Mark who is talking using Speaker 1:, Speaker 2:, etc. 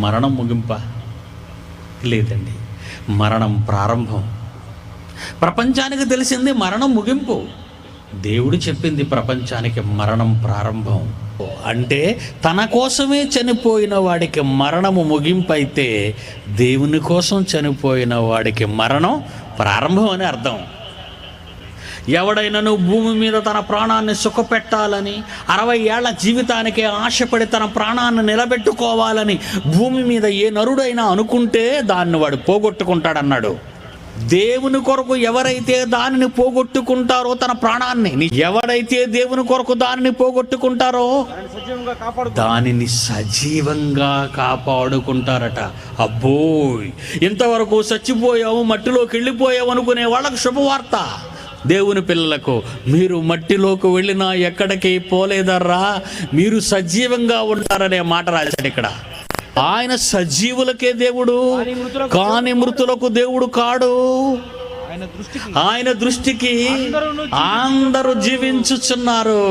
Speaker 1: మరణం ముగింప లేదండి. మరణం ప్రారంభం. ప్రపంచానికి తెలిసింది మరణం ముగింపు. దేవుడు చెప్పింది ప్రపంచానికి మరణం ప్రారంభం. అంటే తన కోసమే చనిపోయిన వాడికి మరణము ముగింపు అయితే దేవుని కోసం చనిపోయిన వాడికి మరణం ప్రారంభం అని అర్థం. ఎవడైనను భూమి మీద తన ప్రాణాన్ని సుఖపెట్టాలని అరవై ఏళ్ళ జీవితానికే ఆశపడి తన ప్రాణాన్ని నిలబెట్టుకోవాలని భూమి మీద ఏ నరుడైనా అనుకుంటే దాన్ని వాడు పోగొట్టుకుంటాడన్నాడు. దేవుని కొరకు ఎవరైతే దానిని పోగొట్టుకుంటారో తన ప్రాణాన్ని ఎవడైతే దేవుని కొరకు దానిని పోగొట్టుకుంటారో దానిని సజీవంగా కాపాడుకుంటారట. అబ్బోయ్! ఇంతవరకు చచ్చిపోయావు మట్టిలోకి వెళ్ళిపోయావు అనుకునే వాళ్ళకు శుభవార్త. దేవుని పిల్లలకు మీరు మట్టిలోకి వెళ్ళినా ఎక్కడికి పోలేదర్రా? మీరు సజీవంగా ఉంటారనే మాట రాశాడు ఇక్కడ. ఆయన సజీవులకే దేవుడు
Speaker 2: కానీ మృతులకు
Speaker 1: దేవుడు కాడు.
Speaker 2: ఆయన దృష్టికి
Speaker 1: అందరూ జీవించుచున్నారు.